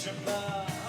Shema.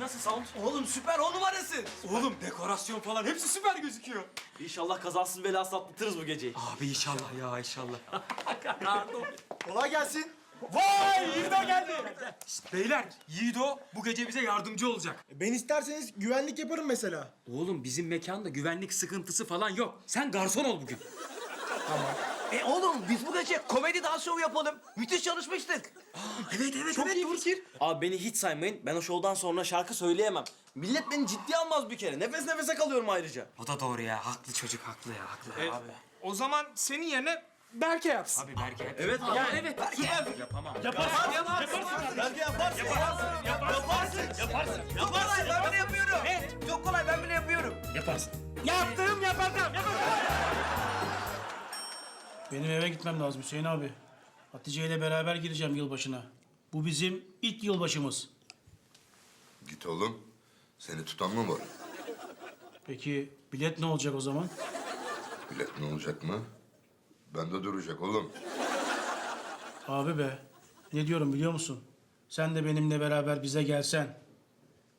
Nasıl sound? Oğlum süper on numarası. Oğlum dekorasyon falan hepsi süper gözüküyor. İnşallah kazasız belasız atlatırız bu geceyi. Abi inşallah ya inşallah. Kolay gelsin. Vay Yiğido geldi. Şşt, beyler Yiğido bu gece bize yardımcı olacak. Ben isterseniz güvenlik yaparım mesela. Oğlum bizim mekanda güvenlik sıkıntısı falan yok. Sen garson ol bugün. E oğlum biz bu gece komedi dans şovu yapalım. Müthiş çalışmıştık. Evet evet Çok evet. iyi fikir. Abi beni hiç saymayın. Ben o şovdan sonra şarkı söyleyemem. Millet beni ciddiye almaz bir kere. Nefes nefese kalıyorum ayrıca. O da doğru ya. Haklı çocuk haklı ya haklı. abi. O zaman senin yerine Berke yapsın. Abi belki. Evet abi. Ya evet. Yapamam. Çok kolay ben bile yapıyorum. Çok kolay ben bile yapıyorum. Yaptım yapacağım Benim eve gitmem lazım Hüseyin abi. Hatice ile beraber gireceğim yılbaşına. Bu bizim ilk yılbaşımız. Git oğlum. Seni tutan mı var? Peki bilet ne olacak o zaman? Bilet ne olacak mı? Bende duracak oğlum. Abi be, ne diyorum biliyor musun? Sen de benimle beraber bize gelsen.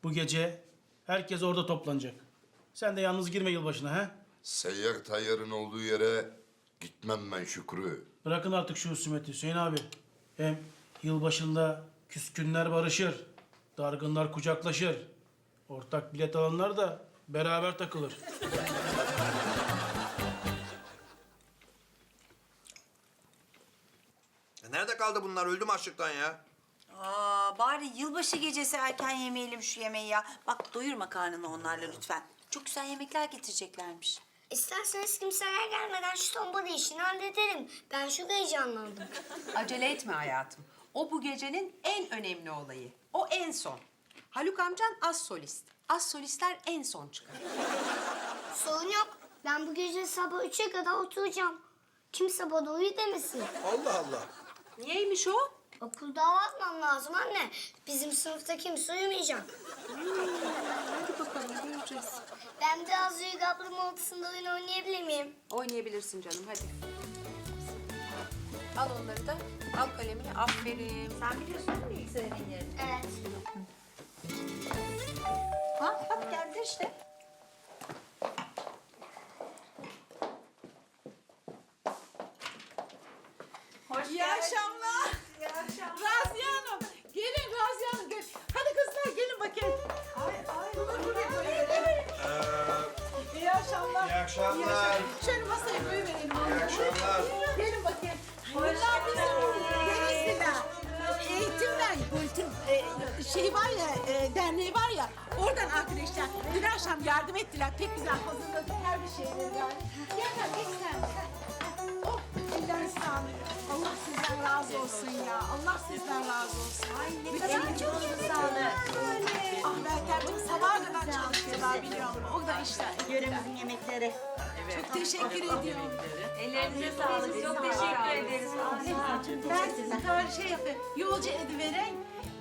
Bu gece herkes orada toplanacak. Sen de yalnız girme yılbaşına ha? Seyyar tayyarın olduğu yere gitmem ben Şükrü. Bırakın artık şu husumeti Hüseyin abi. Hem yılbaşında küskünler barışır, dargınlar kucaklaşır. Ortak bilet alanlar da beraber takılır. Ya Nerede kaldı bunlar? Öldüm açlıktan ya. Aa, bari yılbaşı gecesi erken yemeyelim şu yemeği ya. Bak doyurma karnını onlarla lütfen. Çok güzel yemekler getireceklermiş. İsterseniz kimseler gelmeden şu tombala işini hallederim. Ben çok heyecanlandım. Acele etme hayatım. O bu gecenin en önemli olayı. O en son. Haluk amcan az solist. Az solistler en son çıkar. Sorun yok. Ben bu gece sabah üçe kadar oturacağım. Kimse bana uyu demesin. Allah Allah. Niyeymiş o? Okulda hava atmam lazım anne. Bizim sınıfta kimse uyumayacak. Hadi bakalım göreceğiz. Ben biraz Rüyü ablamın odasında oyun oynayabilir miyim? Oynayabilirsin canım hadi. Al onları da. Al kalemini. Aferin. Sen biliyorsun değil mi Yükselen'in yerini? Evet. Ha, bak geldi işte. Akşamlar. Şöyle masaya koyuverelim. İyi akşamlar. Gelin bakayım. Bunlar bizim Denizli'de. Eğitimler, eğitim e, şey var ya, e, derneği var ya, oradan arkadaşlar dün akşam yardım ettiler. Pek güzel hazırladık her bir şeyleri yani. Gel gel, geç sen. Oh, elleriniz sağlık. Allah sizden razı olsun ya. Allah sizden razı olsun. Ay ne kadar çok sağlık. Ah Meltemciğim sabaha kadar çalıştılar biliyor musun? O da işte. Yöremizin yemekleri. Çok teşekkür ediyorum. Ellerinize sağlık. Çok teşekkür ederiz. Ben sizi böyle şey yapayım. Yolcu ediveren.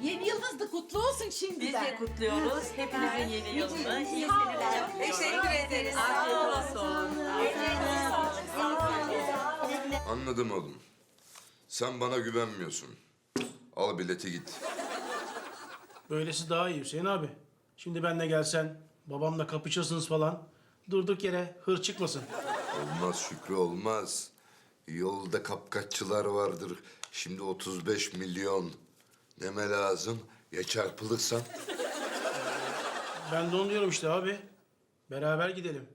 Yeni yılınız da kutlu olsun şimdiden. kutluyoruz. Hepinizin yeni yılını. İyi seneler. Anladım oğlum. Sen bana güvenmiyorsun. Al bileti git. Böylesi daha iyi Hüseyin abi. Şimdi ben de gelsen, babamla kapışırsınız falan. Durduk yere hır çıkmasın. Olmaz Şükrü olmaz. Yolda kapkaççılar vardır. Şimdi 35 milyon. Deme lazım. Ya çarpılırsan? Ben de onu diyorum işte abi. Beraber gidelim.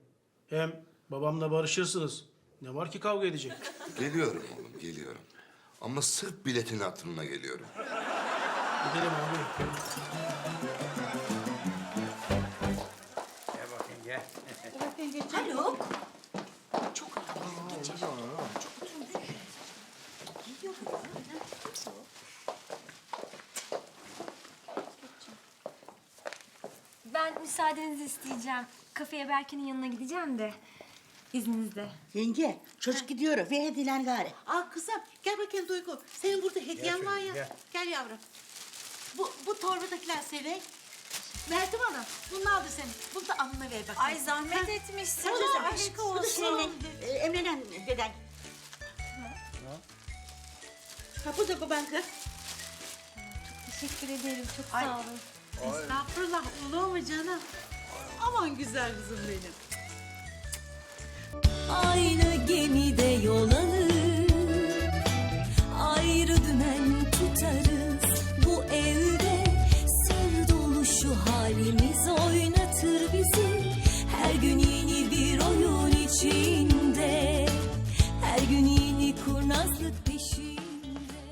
Hem babamla barışırsınız. Ne var ki kavga edecek? Geliyorum oğlum geliyorum. Ama sırf biletin hatırına geliyorum. Gidelim abi. Gel bakayım gel. Haluk. Ben müsaadenizi isteyeceğim. Kafeye Berke'nin yanına gideceğim de. İzninizle. Yenge, çocuk gidiyor ve hediyen gari. Aa kızım gel bakayım Duygu. Senin burada hediyen var ya. Gel. yavrum. Bu, bu torbadakiler senin. Meltem Hanım, bunu aldı senin. Bunu da alnına ver bakayım. Ay zahmet etmişsin. Tamam, Aşk Bu da olsun. senin, e, Emre'den deden. Ha bu da baban kız. Teşekkür ederim. Çok sağ olun. Estağfurullah olur mu canım? Aman güzel kızım benim. Aynı gemide yol